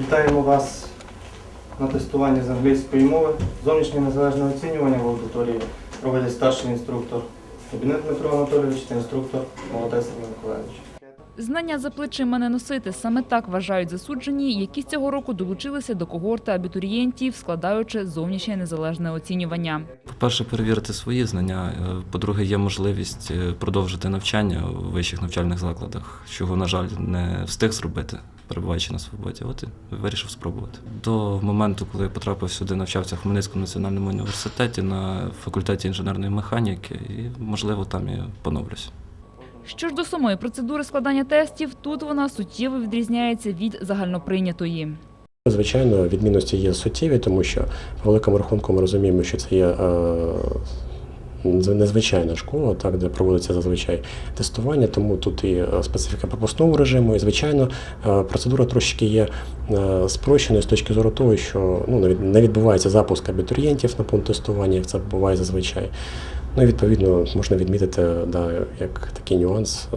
Вітаємо вас на тестуванні з англійської мови. Зовнішнє незалежне оцінювання в аудиторії проводять старший інструктор Кабінет Дмитро Анатолійович та інструктор Молодець Сергій Миколаївич. Знання за плечима не носити. Саме так вважають засуджені, які з цього року долучилися до когорти абітурієнтів, складаючи зовнішнє незалежне оцінювання. По-перше, перевірити свої знання. е, По-друге, є можливість е, продовжити навчання у вищих навчальних закладах, чого, на жаль, не встиг зробити, перебуваючи на свободі. От і вирішив спробувати. До моменту, коли я потрапив сюди, навчався в Хмельницькому національному університеті на факультеті інженерної механіки, і, можливо, там і поновлюсь. Що ж до самої процедури складання тестів, тут вона суттєво відрізняється від загальноприйнятої. Звичайно, відмінності є суттєві, тому що по великому рахунку ми розуміємо, що це є е, незвичайна школа, так, де проводиться зазвичай тестування, тому тут і е, специфіка пропускного режиму, і звичайно, е, процедура трошки є е, спрощеною з точки зору того, що ну, не відбувається запуск абітурієнтів на пункт тестування, як це буває зазвичай. Ну і відповідно можна відмітити да, як такий нюанс е,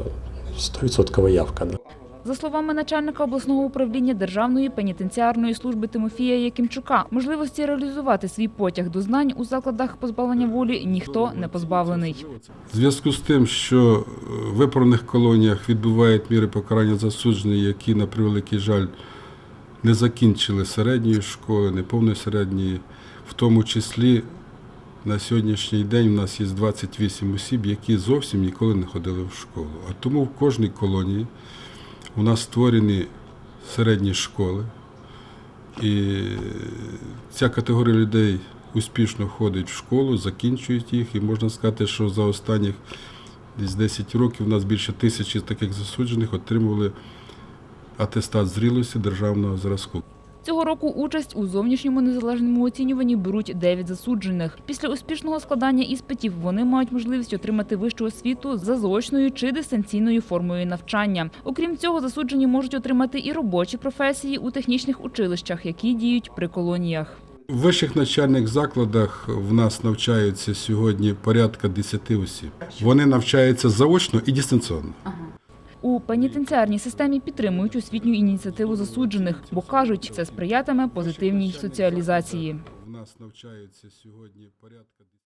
100% явка. Да. За словами начальника обласного управління Державної пенітенціарної служби Тимофія Якимчука, можливості реалізувати свій потяг до знань у закладах позбавлення волі ніхто не позбавлений. В зв'язку з тим, що е, в виправних колоніях відбувають міри покарання засуджені, які, на превеликий жаль, не закінчили середньої школи, неповної середньої, в тому числі на сьогоднішній день у нас є 28 осіб, які зовсім ніколи не ходили в школу. А тому в кожній колонії у нас створені середні школи, і ця категорія людей успішно ходить в школу, закінчують їх, і можна сказати, що за останніх десь 10 років у нас більше тисячі таких засуджених отримували атестат зрілості державного зразку. Цього року участь у зовнішньому незалежному оцінюванні беруть 9 засуджених. Після успішного складання іспитів вони мають можливість отримати вищу освіту за заочною чи дистанційною формою навчання. Окрім цього, засуджені можуть отримати і робочі професії у технічних училищах, які діють при колоніях. В вищих навчальних закладах в нас навчаються сьогодні порядка 10 осіб. Вони навчаються заочно і дистанційно. У пенітенціарній системі підтримують освітню ініціативу засуджених, бо кажуть, це сприятиме позитивній соціалізації. В нас навчаються сьогодні порядка